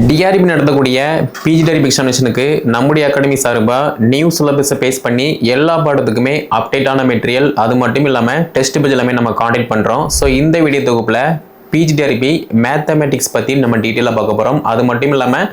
TRP நடத்தக்கூடிய பிஜிடரிப் எக்ஸாமினேஷனுக்கு நம்முடைய academy சார்பாக நியூ சிலபஸை பேஸ் பண்ணி எல்லா பாடத்துக்குமே அப்டேட்டான மெட்டீரியல் அது மட்டும் இல்லாமல் டெஸ்ட் பேஜ் எல்லாமே நம்ம காண்டாக்ட் பண்ணுறோம் ஸோ இந்த வீடியோ தொகுப்பில் பிஜிடிஆர்பி மேத்தமெட்டிக்ஸ் பற்றி நம்ம டீட்டெயிலாக பார்க்க போகிறோம் அது மட்டும் இல்லாமல்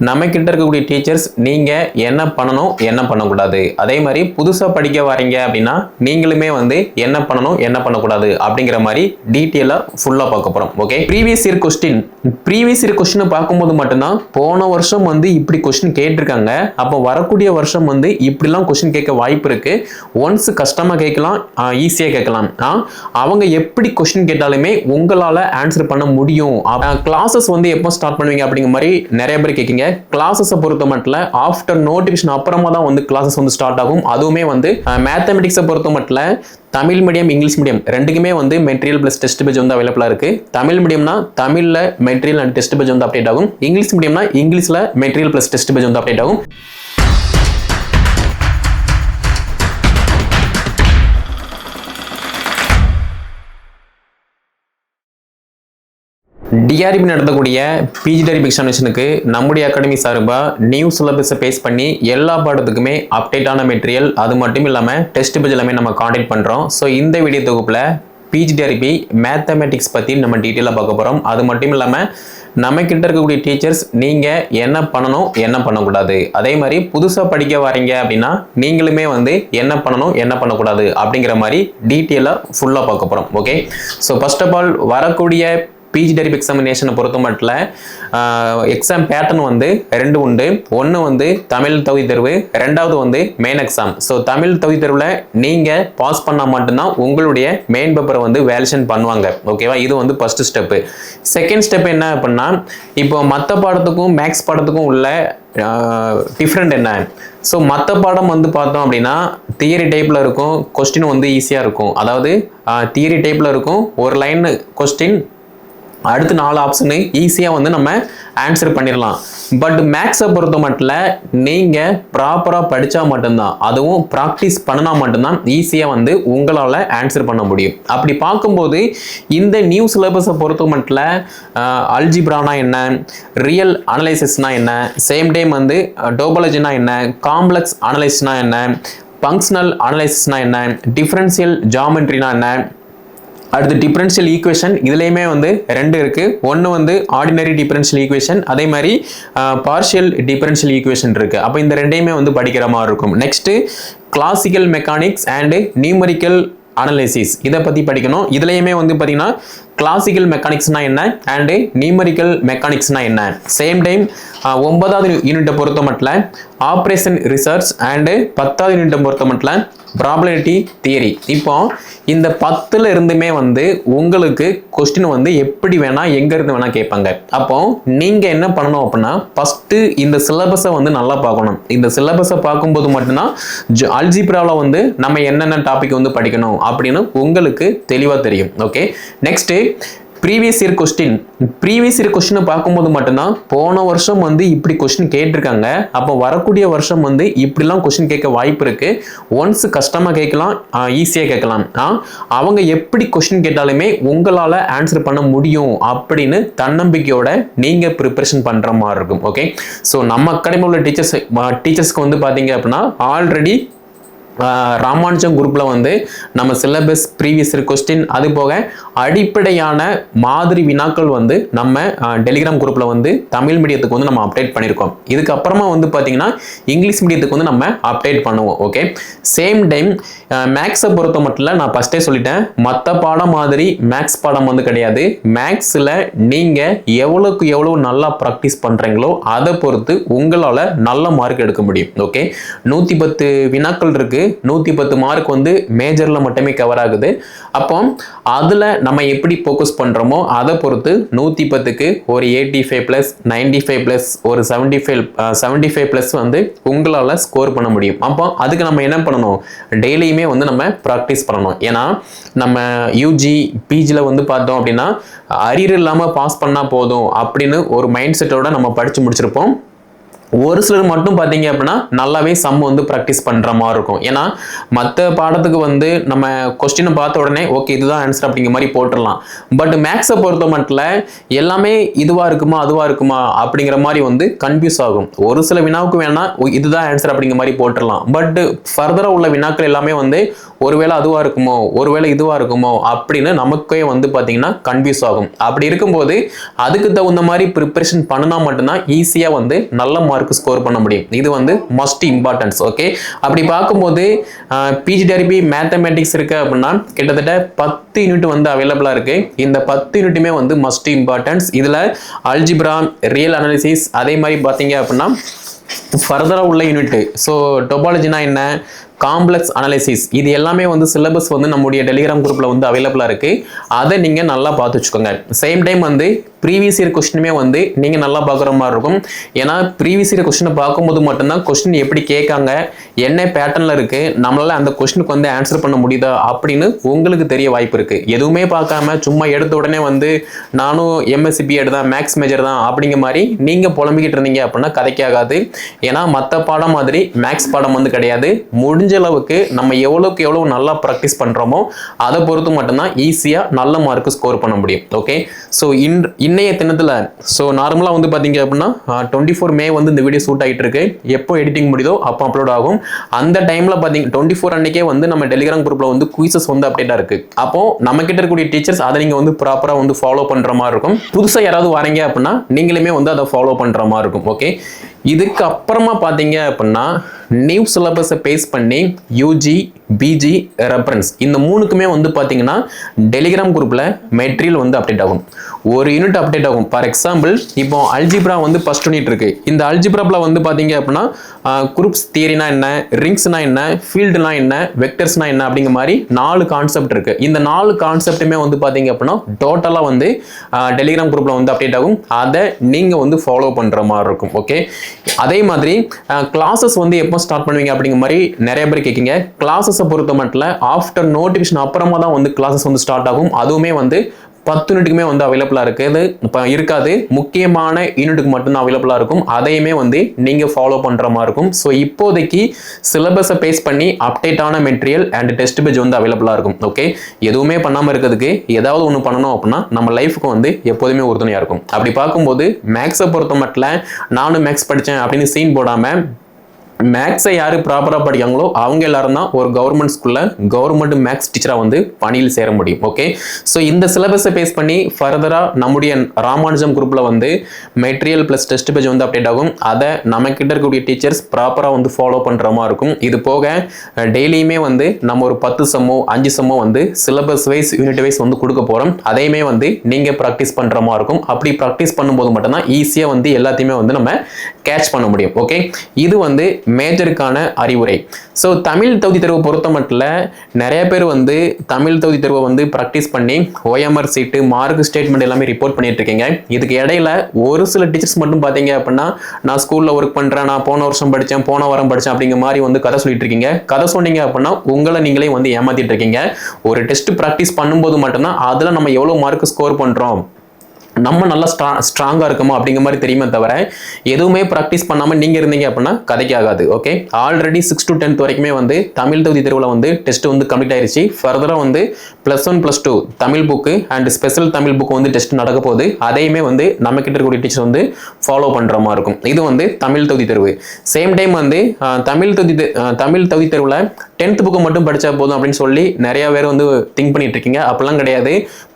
நம்ம கிட்ட இருக்கக்கூடிய டீச்சர்ஸ் நீங்கள் என்ன பண்ணணும் என்ன பண்ணக்கூடாது? அதே மாதிரி புதுசாக படிக்க வரீங்க அப்படின்னா நீங்களுமே வந்து என்ன பண்ணணும் என்ன பண்ணக்கூடாது அப்படிங்கிற மாதிரி டீட்டெயிலாக ஃபுல்லாக பார்க்க போகிறோம் okay previous year question previous year கொஸ்டினை பார்க்கும்போது மட்டும்தான் போன வருஷம் வந்து இப்படி கொஸ்டின் கேட்டிருக்காங்க. அப்போ வரக்கூடிய வருஷம் வந்து இப்படிலாம் கொஸ்டின் கேட்க வாய்ப்பு இருக்கு. ஒன்ஸ் கஷ்டமாக கேட்கலாம் ஈஸியாக கேட்கலாம். அவங்க எப்படி கொஸ்டின் கேட்டாலுமே உங்களால் ஆன்சர் பண்ண முடியும். கிளாஸஸ் வந்து எப்போ ஸ்டார்ட் பண்ணுவீங்க அப்படிங்கிற மாதிரி நிறைய பேர் கேட்குங்க. கிளாஸஸை பொறுத்த மட்டும் ஆஃப்டர் நோட்டிஃபிகேஷன் அப்புறமா தான் வந்து கிளாஸஸ் வந்து ஸ்டார்ட் ஆகும். அதுவுமே வந்து மேத்தமெட்டிக்ஸை பொறுத்த மட்டும் தமிழ் மீடியம் இங்கிலீஷ் மீடியம் ரெண்டுக்குமே வந்து மெட்டீரியல் ப்ளஸ் டெஸ்ட் பேஜ் வந்து அவைலபிளாக இருக்குது தமிழ் மீடியம்னா தமிழில் மெட்டீரியல் அண்ட் டெஸ்ட் பேஜ் வந்து அப்டேட் ஆகும். இங்கிலீஷ் மீடியம்னா இங்கிலீஷில் மெட்டீரியல் ப்ளஸ் டெஸ்ட் பேஜ் வந்து அப்டேட் ஆகும். டிஆர்பி நடத்தக்கூடிய பிஜி டெரிப் எக்ஸாமினேஷனுக்கு நம்முடைய அகாடமி சார்பாக நியூ சிலபஸை பேஸ் பண்ணி எல்லா பாடத்துக்குமே அப்டேட்டான மெட்டீரியல் அது மட்டும் இல்லாமல் டெஸ்ட் பேஜ் எல்லாமே நம்ம காண்டாக்ட் பண்ணுறோம் ஸோ இந்த வீடியோ தொகுப்பில் பிஜிடிஆர்பி மேத்தமெட்டிக்ஸ் பற்றி நம்ம டீட்டெயிலாக பார்க்க போகிறோம் அது மட்டும் இல்லாமல் நம்ம கிட்ட இருக்கக்கூடிய டீச்சர்ஸ் நீங்கள் என்ன பண்ணணும் என்ன பண்ணக்கூடாது? அதே மாதிரி புதுசாக படிக்க வரீங்க அப்படின்னா நீங்களுமே வந்து என்ன பண்ணணும் என்ன பண்ணக்கூடாது அப்படிங்கிற மாதிரி டீட்டெயிலாக ஃபுல்லாக பார்க்க போகிறோம் okay so first of all வரக்கூடிய பிஜி டெரிப் எக்ஸாமினேஷனை பொறுத்த மட்டும் எக்ஸாம் பேட்டர்ன் வந்து ரெண்டு உண்டு. ஒன்று வந்து தமிழ் தகுதி தேர்வு ரெண்டாவது வந்து மெயின் எக்ஸாம் ஸோ தமிழ் தகுதி தேர்வில் நீங்கள் பாஸ் பண்ணால் மட்டும்தான் உங்களுடைய மெயின் பேப்பரை வந்து வேலிஷன் பண்ணுவாங்க. ஓகேவா இது வந்து ஃபஸ்ட்டு ஸ்டெப்பு செகண்ட் ஸ்டெப் என்ன அப்படின்னா இப்போ மற்ற பாடத்துக்கும் மேக்ஸ் பாடத்துக்கும் உள்ள டிஃப்ரெண்ட் என்ன? ஸோ மற்ற பாடம் வந்து பார்த்தோம் அப்படின்னா தியரி டைப்பில் இருக்கும் கொஸ்டின் வந்து ஈஸியாக இருக்கும். அதாவது தியரி டைப்பில் இருக்கும் ஒரு லைன் கொஸ்டின் அடுத்து நாலு ஆப்ஷனு ஈஸியாக வந்து நம்ம ஆன்சர் பண்ணிடலாம். பட் மேக்ஸை பொறுத்த மட்டும் நீங்கள் ப்ராப்பராக படித்தா மட்டும்தான் அதுவும் ப்ராக்டிஸ் பண்ணினா மட்டும்தான் ஈஸியாக வந்து உங்களால் ஆன்சர் பண்ண முடியும். அப்படி பார்க்கும்போது இந்த நியூ சிலபஸை பொறுத்த மட்டும் அல்ஜிப்ரானா என்ன ரியல் அனலைசிஸ்னா என்ன சேம் டைம் வந்து டோபாலஜினா என்ன காம்ப்ளெக்ஸ் அனலைஸ்னால் என்ன ஃபங்க்ஷனல் அனலைசிஸ்னா என்ன டிஃப்ரென்ஷியல் ஜாமெண்ட்ரினா என்ன அடுத்து டிஃபரன்ஷியல் ஈக்குவேஷன் இதுலேயுமே வந்து ரெண்டு இருக்குது ஒன்று வந்து ஆர்டினரி டிஃபரன்ஷியல் ஈக்குவேஷன் அதே மாதிரி பார்ஷியல் டிஃபரன்ஷியல் ஈக்குவேஷன் இருக்குது அப்போ இந்த ரெண்டையுமே வந்து படிக்கிற மாதிரி இருக்கும். Next classical mechanics and numerical analysis இதை பற்றி படிக்கணும். இதுலேயுமே வந்து பார்த்திங்கன்னா கிளாசிக்கல் மெக்கானிக்ஸ்னால் என்ன அண்டு நியூமரிக்கல் மெக்கானிக்ஸ்னால் என்ன? சேம் டைம் ஒன்பதாவது யூனிட்டை பொறுத்த மட்டும் ஆப்ரேஷன் ரிசர்ச் அண்டு பத்தாவது யூனிட்டை பொறுத்த மட்டும் ப்ராபபிலிட்டி தியரி இப்போ இந்த பத்துல இருந்துமே வந்து உங்களுக்கு கொஸ்டின் வந்து எப்படி வேணா எங்க இருந்து வேணா கேட்பாங்க. அப்போ நீங்க என்ன பண்ணணும் அப்படின்னா ஃபர்ஸ்ட் இந்த சிலபஸை வந்து நல்லா பார்க்கணும். இந்த சிலபஸை பார்க்கும்போது மட்டும்தான் அல்ஜிப்ராவில் வந்து நம்ம என்னென்ன டாபிக் வந்து படிக்கணும் அப்படின்னு உங்களுக்கு தெளிவாக தெரியும். Okay next previous year question previous year கொஸ்டினை பார்க்கும்போது மட்டும்தான் போன வருஷம் வந்து இப்படி கொஸ்டின் கேட்டிருக்காங்க. அப்போ வரக்கூடிய வருஷம் வந்து இப்படிலாம் கொஸ்டின் கேட்க வாய்ப்பு இருக்குது ஒன்ஸ் கஷ்டமாக கேட்கலாம் ஈஸியாக கேட்கலாம். அவங்க எப்படி கொஸ்டின் கேட்டாலுமே உங்களால் ஆன்சர் பண்ண முடியும் அப்படின்னு தன்னம்பிக்கையோட நீங்கள் ப்ரிப்பரேஷன் பண்ணுற மாதிரி இருக்கும். ஓகே ஸோ நம்ம அகாடமியில் உள்ள டீச்சர்ஸ் டீச்சர்ஸ்க்கு வந்து பார்த்தீங்க அப்படின்னா ஆல்ரெடி ராமானுஜம் குரூப்பில் வந்து நம்ம சிலபஸ் ப்ரீவியஸ் கொஸ்டின் அது போக அடிப்படையான மாதிரி வினாக்கள் வந்து நம்ம டெலிகிராம் குரூப்பில் வந்து தமிழ் மீடியத்துக்கு வந்து நம்ம அப்டேட் பண்ணியிருக்கோம் இதுக்கப்புறமா வந்து பார்த்தீங்கன்னா இங்கிலீஷ் மீடியத்துக்கு வந்து நம்ம அப்டேட் பண்ணுவோம் ஓகே சேம் டைம் மேக்ஸை பொறுத்த மட்டும் இல்லை நான் ஃபஸ்ட்டே சொல்லிட்டேன். மற்ற பாடம் மாதிரி மேக்ஸ் பாடம் வந்து கிடையாது. மேக்ஸில் நீங்கள் எவ்வளோக்கு எவ்வளோ நல்லா ப்ராக்டிஸ் பண்ணுறீங்களோ அதை பொறுத்து உங்களால் நல்ல மார்க் எடுக்க முடியும் ஓகே நூற்றி பத்து வினாக்கள் இருக்குது நூற்றி பத்து மார்க் வந்து மேஜரில் மட்டுமே கவர் ஆகுது. அப்போ அதில் நம்ம எப்படி ஃபோக்கஸ் பண்ணுறோமோ அதை பொறுத்து நூற்றி பத்துக்கு ஒரு eighty five plus ninety five plus ஒரு seventy five seventy five plus வந்து உங்களால் ஸ்கோர் பண்ண முடியும். அப்போ அதுக்கு நம்ம என்ன பண்ணணும்? டெய்லியுமே வந்து நம்ம ப்ராக்டிஸ் பண்ணணும். ஏன்னா நம்ம யூஜி பிஜியில் வந்து பார்த்தோம் அப்படின்னா அரியர் இல்லாமல் பாஸ் பண்ணால் போதும் அப்படின்னு ஒரு மைண்ட் செட்டோட நம்ம படித்து முடிச்சிருப்போம். ஒரு சிலர் மட்டும் பார்த்தீங்க அப்படின்னா நல்லாவே சம் வந்து ப்ராக்டிஸ் பண்ணுற மாதிரி இருக்கும். ஏன்னா மற்ற பாடத்துக்கு வந்து நம்ம கொஸ்டினை பார்த்த உடனே ஓகே இதுதான் ஆன்சர் அப்படிங்கிற மாதிரி போட்டுடலாம். பட் மேக்ஸை பொறுத்த மட்டும் எல்லாமே இதுவாக இருக்குமா அதுவாக இருக்குமா அப்படிங்கிற மாதிரி வந்து கன்ஃபியூஸ் ஆகும். ஒரு சில வினாவுக்கு வேணால் இதுதான் ஆன்சர் அப்படிங்கிற மாதிரி போட்டுடலாம். பட் ஃபர்தராக உள்ள வினாக்கள் எல்லாமே வந்து ஒருவேளை அதுவாக இருக்குமோ? ஒருவேளை இதுவாக இருக்குமோ? அப்படின்னு நமக்கே வந்து பார்த்தீங்கன்னா கன்ஃபியூஸ் ஆகும். அப்படி இருக்கும்போது அதுக்கு தகுந்த மாதிரி ப்ரிப்பரேஷன் பண்ணினா மட்டும்தான் ஈஸியாக வந்து நல்ல மார்க் ஸ்கோர் பண்ண முடியும். இது வந்து மஸ்ட் இம்பார்ட்டன்ஸ் ஓகே அப்படி பார்க்கும்போது பிஜிடிஆர்பி மேத்தமேட்டிக்ஸ் இருக்கு அப்படின்னா கிட்டத்தட்ட பத்து யூனிட் வந்து அவைலபிளாக இருக்குது இந்த பத்து யூனிட்டுமே வந்து மஸ்ட் இம்பார்ட்டன்ஸ் இதில் அல்ஜிப்ரா ரியல் அனாலிசிஸ் அதே மாதிரி பார்த்தீங்க அப்படின்னா ஃபர்தராக உள்ள யூனிட்டு ஸோ டொபாலஜினா என்ன? காம்ப்ளெக்ஸ் அனாலிசிஸ் இது எல்லாமே வந்து சிலபஸ் வந்து நம்முடைய டெலிகிராம் குரூப்பில் வந்து அவைலபிளாக இருக்குது அதை நீங்கள் நல்லா பார்த்து வச்சுக்கோங்க. சேம் டைம் வந்து ப்ரீவியஸ் இயர் கொஸ்டினுமே வந்து நீங்கள் நல்லா பார்க்குற மாதிரி இருக்கும். ஏன்னா ப்ரீவியஸ் இயர் கொஸ்டினை பார்க்கும்போது மட்டும்தான் கொஸ்டின் எப்படி கேட்காங்க என்ன பேட்டர்னில் இருக்குது நம்மளால் அந்த கொஸ்டினுக்கு வந்து ஆன்சர் பண்ண முடியுதா அப்படின்னு உங்களுக்கு தெரிய வாய்ப்பு இருக்குது எதுவுமே பார்க்காம சும்மா எடுத்த உடனே வந்து நானும் எம்எஸ்சி பிஎட் தான் மேக்ஸ் மேஜர் தான் அப்படிங்கிற மாதிரி நீங்கள் புலம்பிக்கிட்டு இருந்தீங்க அப்படின்னா கதைக்காகாது ஏன்னா மற்ற பாடம் மாதிரி மேக்ஸ் பாடம் வந்து கிடையாது. முடிஞ்ச அளவுக்கு நம்ம எவ்வளோக்கு எவ்வளோ நல்லா ப்ராக்டிஸ் பண்ணுறோமோ அதை பொறுத்து மட்டும்தான் ஈஸியாக நல்ல மார்க்கு ஸ்கோர் பண்ண முடியும். ஓகே ஸோ இன் இன்னைய தினத்தில் ஸோ நார்மலாக வந்து பார்த்தீங்க அப்படின்னா டுவெண்ட்டி ஃபோர் மே வந்து இந்த வீடியோ ஷூட் ஆகிட்டு இருக்கு. எப்போ எடிட்டிங் முடியுதோ அப்போ அப்லோட் ஆகும். அந்த டைமில் பார்த்தீங்க டுவெண்ட்டி ஃபோர் அன்னைக்கே வந்து நம்ம டெலிகிராம் குரூப்பில் வந்து குயிசஸ் வந்து அப்டேட்டாக இருக்குது அப்போது நம்ம இருக்கக்கூடிய டீச்சர்ஸ் அதை நீங்கள் வந்து ப்ராப்பராக வந்து ஃபாலோ பண்ணுற மாதிரி இருக்கும். புதுசாக யாராவது வரீங்க அப்படின்னா நீங்களுமே வந்து அதை ஃபாலோ பண்ணுற மாதிரி இருக்கும் ஓகே இதுக்கு அப்புறமா பார்த்தீங்க அப்படின்னா நியூ சிலபஸை பேஸ் பண்ணி யூஜி பிஜி ரெஃபரன்ஸ் இந்த மூணுக்குமே வந்து பார்த்தீங்கன்னா டெலிகிராம் குரூப்பில் மெட்டீரியல் வந்து அப்டேட் ஆகும். ஒரு யூனிட் அப்டேட் ஆகும். ஃபார் எக்ஸாம்பிள் இப்போ அல்ஜிப்ரா வந்து ஃபஸ்ட் யூனிட் இருக்குது இந்த அல்ஜிப்ராவில் வந்து பார்த்தீங்க அப்படின்னா குரூப்ஸ் தியரினா என்ன ரிங்ஸ்னா என்ன ஃபீல்டுனா என்ன வெக்டர்ஸ்னா என்ன அப்படிங்கிற மாதிரி நாலு கான்செப்ட் இருக்குது இந்த நாலு கான்செப்ட்டுமே வந்து பார்த்தீங்க அப்படின்னா டோட்டலாக வந்து டெலிகிராம் குரூப்பில் வந்து அப்டேட் ஆகும். அதை நீங்கள் வந்து ஃபாலோ பண்ணுற மாதிரி இருக்கும். ஓகே அதே மாதிரி கிளாஸஸ் வந்து எப்போ ஸ்டார்ட் பண்ணுவீங்க அப்படிங்கிற மாதிரி நிறைய பேர் கேட்குங்க. கிளாஸஸை பொறுத்த மட்டும் ஆஃப்டர் நோட்டிஃபிகேஷன் அப்புறமா தான் வந்து கிளாஸஸ் வந்து ஸ்டார்ட் ஆகும். அதுவுமே வந்து பத்து யூனிட்டுக்குமே வந்து அவைலபிளாக இருக்குது. இப்போ இருக்காது. முக்கியமான யூனிட்டுக்கு மட்டும்தான் அவைலபிளாக இருக்கும். அதையுமே வந்து நீங்கள் ஃபாலோ பண்ணுற மாதிரி இருக்கும். ஸோ இப்போதைக்கு சிலபஸை பேஸ் பண்ணி அப்டேட்டான மெட்டீரியல் அண்ட் டெஸ்ட் பேஜ் வந்து அவைலபிளாக இருக்கும். ஓகே எதுவுமே பண்ணாமல் இருக்கிறதுக்கு ஏதாவது ஒன்று பண்ணணும் அப்படின்னா நம்ம லைஃபுக்கு வந்து எப்போதுமே உறுதுணையாக இருக்கும். அப்படி பார்க்கும்போது மேக்ஸை பொறுத்த மட்டும் நானும் மேக்ஸ் படித்தேன் அப்படின்னு சீன் போடாமல் மேக்ஸை யார் ப்ராப்பராக படிக்காங்களோ அவங்க எல்லாரும் தான் ஒரு கவர்மெண்ட் ஸ்கூலில் கவர்மெண்ட் மேக்ஸ் டீச்சராக வந்து பணியில் சேர முடியும் ஓகே ஸோ இந்த சிலபஸை பேஸ் பண்ணி ஃபர்தராக நம்முடைய ராமானுஜம் குரூப்பில் வந்து மெட்டீரியல் ப்ளஸ் டெஸ்ட் பேஜ் வந்து அப்டேட் ஆகும். அதை நம்ம கிட்ட இருக்கக்கூடிய டீச்சர்ஸ் ப்ராப்பராக வந்து ஃபாலோ பண்ணுற மாதிரி இருக்கும். இது போக டெய்லியுமே வந்து நம்ம ஒரு பத்து சம்மோ அஞ்சு சம்மோ வந்து சிலபஸ் வைஸ் யூனிட் வைஸ் வந்து கொடுக்க போகிறோம் அதையுமே வந்து நீங்கள் ப்ராக்டிஸ் பண்ணுற மாதிரி இருக்கும். அப்படி ப்ராக்டிஸ் பண்ணும்போது மட்டும்தான் ஈஸியாக வந்து எல்லாத்தையுமே வந்து நம்ம கேட்ச் பண்ண முடியும் ஓகே இது வந்து மேஜருக்கான அறிவுரை. ஸோ தமிழ் தகுதி தேர்வு பொறுத்த மட்டும் நிறைய பேர் வந்து தமிழ் தகுதி தேர்வை வந்து ப்ராக்டிஸ் பண்ணி ஓஎம்ஆர் சீட்டு மார்க் ஸ்டேட்மெண்ட் எல்லாமே ரிப்போர்ட் பண்ணிட்டு இருக்கீங்க. இதுக்கு இடையில ஒரு சில டீச்சர்ஸ் மட்டும் பார்த்தீங்க அப்படின்னா நான் ஸ்கூலில் ஒர்க் பண்ணுறேன் நான் போன வருஷம் படித்தேன் போன வாரம் படித்தேன் அப்படிங்கிற மாதிரி வந்து கதை சொல்லிட்டு இருக்கீங்க. கதை சொன்னீங்க அப்படின்னா உங்களை நீங்களே வந்து ஏமாத்திட்டு இருக்கீங்க. ஒரு டெஸ்ட் ப்ராக்டிஸ் பண்ணும்போது மட்டும்தான் அதில் நம்ம எவ்வளோ மார்க் ஸ்கோர் பண்ணுறோம் நம்ம நல்லா ஸ்ட்ரா ஸ்ட்ராங்காக இருக்குமா அப்படிங்கிற மாதிரி தெரியுமே தவிர எதுவுமே ப்ராக்டிஸ் பண்ணாமல் நீங்கள் இருந்தீங்க அப்படின்னா கதைக்கு ஆகாது okay already six to tenth வரைக்குமே வந்து தமிழ் தகுதி தேர்வில் வந்து டெஸ்ட் வந்து கம்ப்ளீட் ஆயிருச்சு. ஃபர்தராக வந்து plus one plus two Tamil book and special Tamil book வந்து டெஸ்ட் நடக்க போகுது. அதையுமே வந்து நம்ம கிட்ட இருக்கக்கூடிய டீச்சர் வந்து ஃபாலோ பண்ணுற மாதிரி இருக்கும். இது வந்து தமிழ் தகுதி தேர்வு. சேம் டைம் வந்து தமிழ் தகுதி தமிழ் தகுதி தேர்வில் டென்த் புக்கு மட்டும் படிச்சா போதும் அப்படின்னு சொல்லி நிறைய பேர் வந்து திங்க் பண்ணிட்டு இருக்கீங்க. அப்பெல்லாம் கிடையாது.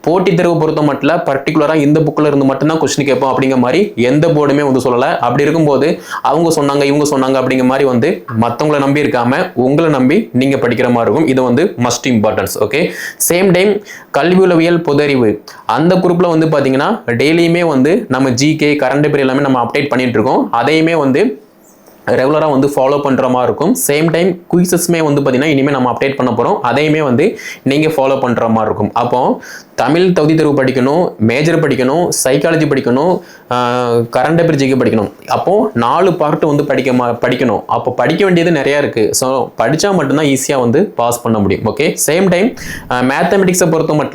போட்டித் தேர்வு பொறுத்த மட்டும் பர்டிகுலராக இந்த புக்கில் இருந்து மட்டும்தான் கொஸ்டின் கேட்போம் அப்படிங்கிற மாதிரி எந்த போர்டுமே வந்து சொல்லலை. அப்படி இருக்கும்போது அவங்க சொன்னாங்க இவங்க சொன்னாங்க அப்படிங்கிற மாதிரி வந்து மற்றவங்கள நம்பி இருக்காம உங்களை நம்பி நீங்கள் படிக்கிற மாதிரி இருக்கும். இது வந்து must importance okay same time கல்வி உளவியல் புதறிவு. அந்த குரூப்பில் வந்து பார்த்தீங்கன்னா டெய்லியுமே வந்து நம்ம ஜிகே கரண்ட் பேர் எல்லாமே நம்ம அப்டேட் பண்ணிட்டு இருக்கோம். அதையுமே வந்து ரெகுலராக வந்து ஃபாலோ பண்ணுற மாதிரி இருக்கும். சேம் டைம் குயிசஸ்மே வந்து பார்த்தீங்கன்னா இனிமேல் நம்ம அப்டேட் பண்ண போகிறோம் அதையுமே வந்து நீங்கள் ஃபாலோ பண்ணுற மாதிரி இருக்கும். அப்போ தமிழ் தகுதி தேர்வு படிக்கணும் மேஜர் படிக்கணும் சைக்காலஜி படிக்கணும் கரண்ட் அஃபேர் ஜிகே படிக்கணும். அப்போது நாலு பார்ட் வந்து படிக்க மா- படிக்கணும். அப்போ படிக்க வேண்டியது நிறையா இருக்குது ஸோ படித்தா மட்டும்தான் ஈஸியாக வந்து பாஸ் பண்ண முடியும். ஓகே சேம் டைம் மேத்தமெட்டிக்ஸை பொறுத்த மட்டும்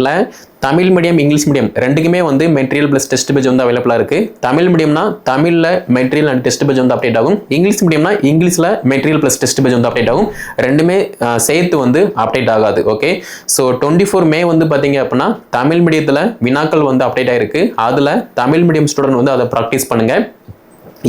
தமிழ் மீடியம் இங்கிலீஷ் மீடியம் ரெண்டுக்குமே வந்து மெட்டீரியல் ப்ளஸ் டெஸ்ட் பேஜ் வந்து அவைலபிளாக இருக்குது தமிழ் மீடியம்னா தமிழில் மெட்டீரியல் அண்ட் டெஸ்ட் பேஜ் வந்து அப்டேட் ஆகும். இங்கிலீஷ் மீடியம்னா இங்கிலீஷில் மெட்டீரியல் ப்ளஸ் டெஸ்ட் பேஜ் வந்து அப்டேட் ஆகும். ரெண்டுமே சேர்த்து வந்து அப்டேட் ஆகாது okay so twenty four May வந்து பார்த்தீங்க அப்படின்னா தமிழ் மீடியத்தில் வினாக்கள் வந்து அப்டேட் ஆகிருக்கு அதில் தமிழ் மீடியம் ஸ்டூடெண்ட் வந்து அதை ப்ராக்டிஸ் பண்ணுங்கள்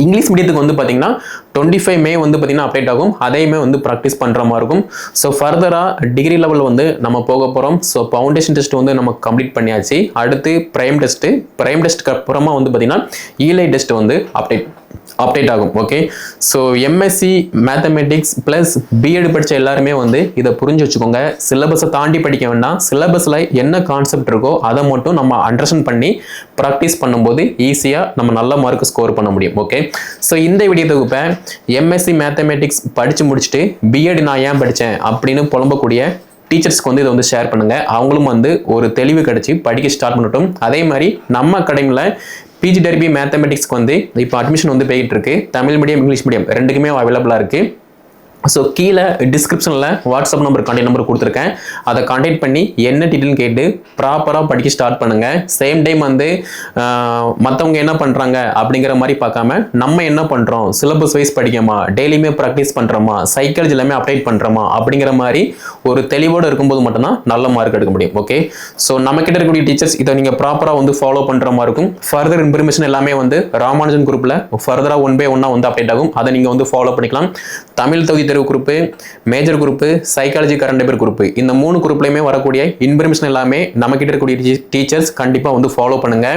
இங்கிலீஷ் மீடியத்துக்கு வந்து பார்த்தீங்கன்னா டுவெண்ட்டி ஃபைவ் மே வந்து பார்த்தீங்கன்னா அப்டேட் ஆகும். அதையுமே வந்து ப்ராக்டிஸ் பண்ணுற மாதிரி இருக்கும். ஸோ ஃபர்தராக டிகிரி லெவல் வந்து நம்ம போக போகிறோம் ஸோ ஃபவுண்டேஷன் டெஸ்ட் வந்து நம்ம கம்ப்ளீட் பண்ணியாச்சு. அடுத்து ப்ரைம் டெஸ்ட்டு ப்ரைம் டெஸ்ட்டுக்கு அப்புறமா வந்து பார்த்தீங்கன்னா ஈலை டெஸ்ட் வந்து அப்டேட் அப்டேட் ஆகும் okay so MSc mathematics plus BEd படித்த எல்லாருமே வந்து இதை புரிஞ்சு வச்சுக்கோங்க. சிலபஸை தாண்டி படிக்க வேண்டாம். சிலபஸில் என்ன கான்செப்ட் இருக்கோ அதை மட்டும் நம்ம அண்டர்ஸ்டாண்ட் பண்ணி ப்ராக்டிஸ் பண்ணும்போது ஈஸியாக நம்ம நல்ல மார்க் ஸ்கோர் பண்ண முடியும் ஓகே ஸோ இந்த வீடியோ தொகுப்பை எம்எஸ்சி மேத்தமெட்டிக்ஸ் படித்து முடிச்சுட்டு பிஎட் நான் ஏன் படித்தேன் அப்படின்னு புலம்பக்கூடிய டீச்சர்ஸ்க்கு வந்து இதை வந்து ஷேர் பண்ணுங்கள் அவங்களும் வந்து ஒரு தெளிவு கிடச்சி படிக்க ஸ்டார்ட் பண்ணட்டும். அதே மாதிரி நம்ம அகாடமியில் பிஜி டெர்பி மேத்தமெட்டிக்ஸ்க்கு வந்து இப்போ அட்மிஷன் வந்து போயிட்டு இருக்கு. தமிழ் மீடியம் இங்கிலீஷ் மீடியம் ரெண்டுக்குமே அவைலபிளாக இருக்கு. ஸோ கீழே டிஸ்கிரிப்ஷனில் வாட்ஸ்அப் நம்பர் கான்டெக்ட் நம்பர் கொடுத்துருக்கேன். அதை கான்டாக்ட் பண்ணி என்ன டீட்டெயில் கேட்டு ப்ராப்பராக படிக்க ஸ்டார்ட் பண்ணுங்கள் சேம் டைம் வந்து மற்றவங்க என்ன பண்ணுறாங்க அப்படிங்கிற மாதிரி பார்க்காம நம்ம என்ன பண்ணுறோம் சிலபஸ் வைஸ் படிக்கமா டெய்லியுமே ப்ராக்டிஸ் பண்ணுறோமா சைக்காலஜி எல்லாமே அப்டேட் பண்ணுறோமா அப்படிங்கிற மாதிரி ஒரு தெளிவோடு இருக்கும்போது மட்டும்தான் நல்ல மார்க் எடுக்க முடியும். ஓகே ஸோ நம்ம கிட்ட இருக்கக்கூடிய டீச்சர்ஸ் இதை நீங்கள் ப்ராப்பராக வந்து ஃபாலோ பண்ணுற மாதிரி இருக்கும். ஃபர்தர் இன்ஃபர்மேஷன் எல்லாமே வந்து ராமானுஜன் குரூப்பில் ஃபர்தராக ஒன் பை ஒன்னாக வந்து அப்டேட் ஆகும். அதை நீங்கள் வந்து ஃபாலோ பண்ணிக்கலாம். தமிழ் தொகுதி தேர்வு group major group psychology current affair group. இந்த மூணு குரூப்லையுமே வரக்கூடிய இன்ஃபர்மேஷன் எல்லாமே நம்ம கிட்ட இருக்கக்கூடிய டீச்சர்ஸ் கண்டிப்பாக வந்து ஃபாலோ பண்ணுங்க.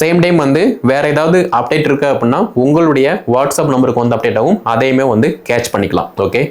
சேம் டைம் வந்து வேற ஏதாவது அப்டேட் இருக்கு அப்படின்னா உங்களுடைய வாட்ஸ்அப் நம்பருக்கு வந்து அப்டேட் ஆகும். அதையுமே வந்து கேட்ச் பண்ணிக்கலாம். ஓகே